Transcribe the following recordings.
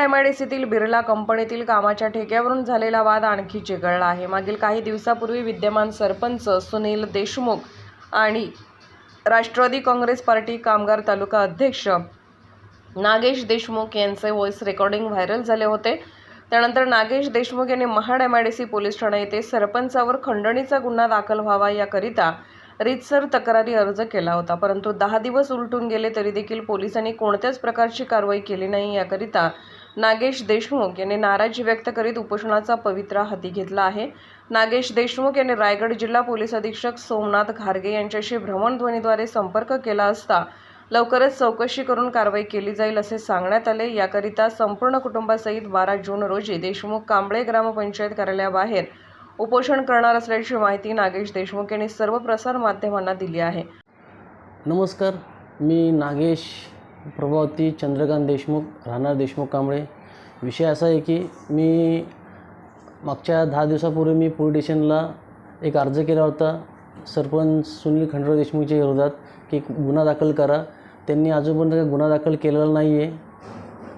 एमआयडीसीतील बिर्ला कंपनीतील कामाच्या ठेक्यावरून झालेला वाद आणखी चिघळला आहे. मागील काही दिवसापूर्वी विद्यमान सरपंच सुनील देशमुख आणि राष्ट्रवादी काँग्रेस पार्टी कामगार तालुका अध्यक्ष नागेश देशमुख यांचे व्हॉइस रेकॉर्डिंग व्हायरल झाले होते. त्यानंतर नागेश देशमुख यांनी महाड एमआयडीसी पोलीस ठाणे येथे सरपंचावर खंडणीचा गुन्हा दाखल व्हावा याकरिता रितसर तक्रारी अर्ज केला होता. परंतु दहा दिवस उलटून गेले तरी देखील पोलिसांनी कोणत्याच प्रकारची कारवाई केली नाही. याकरिता नागेश देशमुख यांनी नाराजी व्यक्त करीत उपोषणाचा पवित्रा हाती घेतला आहे. नागेश देशमुख यांनी रायगड जिल्हा पोलीस अधीक्षक सोमनाथ घारगे यांच्याशी भ्रमणध्वनीद्वारे संपर्क केला असता लवकरच चौकशी करून कारवाई केली जाईल असे सांगण्यात आले. याकरिता संपूर्ण कुटुंबासहित बारा जून रोजी देशमुख कांबळे ग्रामपंचायत कार्यालयाबाहेर उपोषण करणार असल्याची माहिती नागेश देशमुख यांनी सर्व प्रसार माध्यमांना दिली आहे. नमस्कार मी नागेश प्रभावती चंद्रकांत देशमुख राहणार देशमुख कांबळे. विषय असा आहे की मी मागच्या दहा दिवसापूर्वी मी पोलीस स्टेशनला एक अर्ज केला होता. सरपंच सुनील खंडराव देशमुखच्या विरोधात की गुन्हा दाखल करा. त्यांनी अजूनपर्यंत काही गुन्हा दाखल केलेला नाही आहे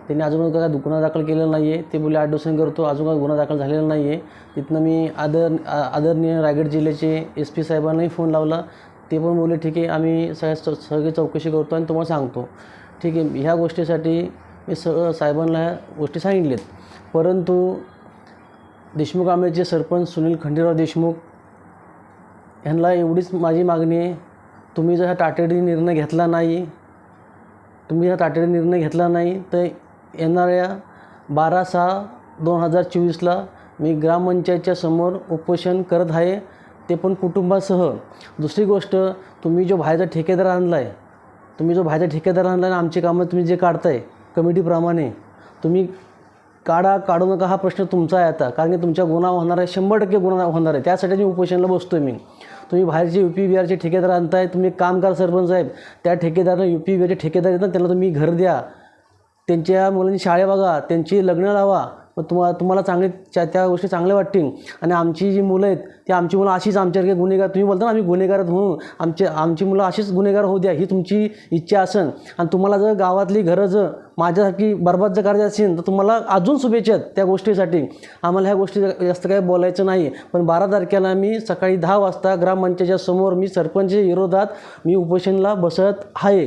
त्यांनी अजून काय गुन्हा दाखल केलेला नाही आहे ते बोलले आठ दिवसांनी करतो अजून काय गुन्हा दाखल झालेला नाही आहे तिथनं मी आदर आदरणीय रायगड जिल्ह्याचे एस पी साहेबांनाही फोन लावला. ते पण बोलले ठीक आहे आम्ही सगळ्या चौ- सगळी चौकशी करतो आणि तुम्हाला सांगतो. ठीक आहे ह्या गोष्टीसाठी मी सगळं साहेबांना ह्या गोष्टी सांगितल्यात परंतु देशमुख आंबेचे सरपंच सुनील खंडेराव देशमुख ह्यांना एवढीच माझी मागणी आहे. तुम्ही जर हा तातडीने निर्णय घेतला नाही तुम्ही हा तातडीने निर्णय घेतला नाही तर येणाऱ्या बारा सहा दोन हजार चोवीसला मी ग्रामपंचायतच्या समोर उपोषण करत आहे. ते पण कुटुंबासह. दुसरी गोष्ट तुम्ही जो बाहेरचा ठेकेदार आणला आहे तुम्ही जो बाहेरचा ठेकेदार आणला आहे आमची कामं तुम्ही जे काढताय कमिटीप्रमाणे तुम्ही काढा काढू नका हा प्रश्न तुमचा आहे आता. कारण की तुमच्या गुन्हा होणार आहे शंभर टक्के गुन्हा होणार आहे. त्यासाठी मी उपोषणला बसतो मी. तुम्ही बाहेरचे यू पी बिहारचे ठेकेदार आणताय तुम्ही कामगार सरपंच साहेब. त्या ठेकेदारांना यू पी बिहारचे ठेकेदार येतात त्यांना तुम्ही घर द्या. त्यांच्या मुलांची शाळे बघा त्यांची लग्न लावा. मग तुम्हा तुम्हाला चांगले त्या त्या गोष्टी चांगल्या वाटतील. आणि आमची जी मुलं आहेत ती आमची मुलं अशीच आमच्यासारखे गुन्हेगार तुम्ही बोलता ना आम्ही गुन्हेगार म्हणून. आमचे आमची मुलं अशीच गुन्हेगार होऊ द्या ही तुमची इच्छा असेल आणि तुम्हाला जर गावातली घरं जर माझ्यासारखी बरबाद जर करायची असेल तर तुम्हाला अजून शुभेच्छा आहेत त्या गोष्टीसाठी. आम्हाला ह्या गोष्टी जास्त काही बोलायचं नाही. पण बारा तारखेला मी सकाळी दहा वाजता ग्रामपंचायतच्या समोर मी सरपंच विरोधात मी उपोषणला बसत आहे.